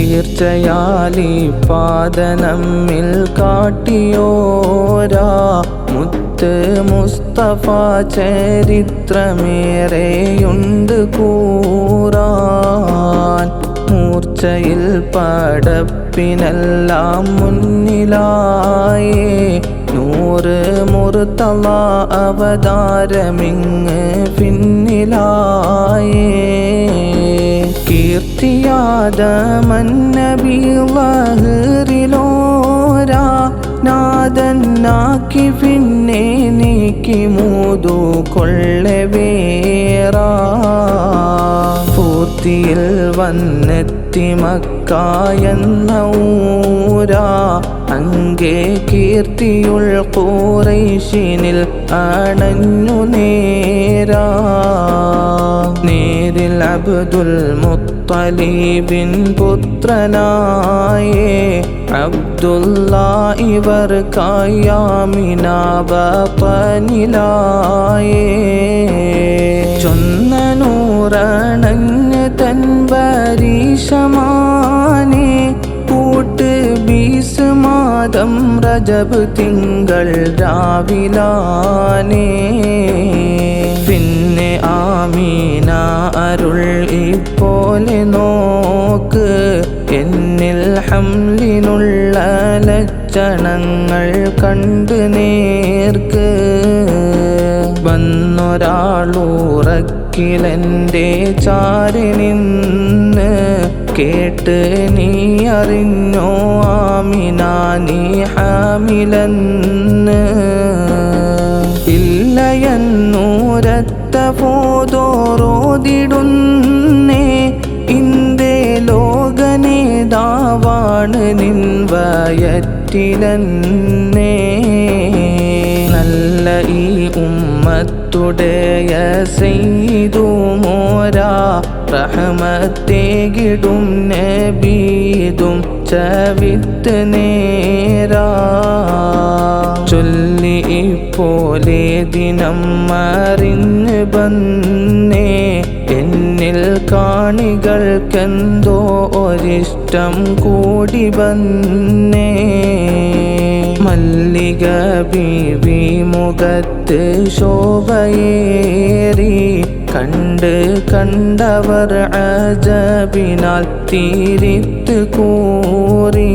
തീർച്ചയാലി പാദനമ്മിൽ കാട്ടിയോരാ മുത്ത് മുസ്തഫ ചരിത്രമേറെയുണ്ട് കൂറാൻ. മൂർച്ചയിൽ പടപ്പിനെല്ലാം മുന്നിലായേ. നൂറ് മുറുത്തള അവതാരമിങ് പിന്നിലായേ. കീർത്തിയാദമന്നബിളഹറിലോരാ നാദന്നാക്കി പിന്നെ നീക്കി മൂതു കൊള്ളവേറാ പൂർത്തിയിൽ വന്നെത്തി മക്കായെന്ന ഊരാ. അങ്കേ കീർത്തിയുൾ കൂറൈശിനിൽ അണഞ്ഞു നേരാ. നേരിൽ അബ്ദുൽ മുത്തലീബിൻ പുത്രനായേ. അബ്ദുല്ല ഇവർ കായാമിനാപനിലായേ ചൊന്ന നൂറണഞ്ഞ് തൻ കൂട്ട് ബീസ് മാതം റജബ് തിങ്കൾ രാവിലാനേ. പിന്നെ ആമീന അരുൾ ഇപ്പോലെ നോക്ക്. എന്നിൽ ഹംലിനുള്ള ലക്ഷണങ്ങൾ കണ്ടു നേർക്ക്. വന്നൊരാളൂറക്കിലെന്റെ ചാരി നിന്ന് കേട്ട് നീ അറിഞ്ഞോ? ആമിന നീ ഹാമിലെന്ന്. ഇല്ലയെന്നൂരത്ത പോതോറോതിടുന്നേ. വയറ്റിലെന്നേ നല്ല ഈ ഉമ്മത്തുടയ ചെയ്തു മോരാ. റഹമത്തേകിടും നബീതും ചവിത്ത് നേരാ. ചൊല്ലി ഇപ്പോലെ ദിനം മറിഞ്ഞ് ബന്നേ കാണികൾക്കെന്തോ ഒരിഷ്ടം കൂടി വന്നേ. മല്ലിക ബീവി മുഖത്ത് ശോഭയേറി. കണ്ട് കണ്ടവർ അജബിനാൽ തീരിത്ത് കൂറി.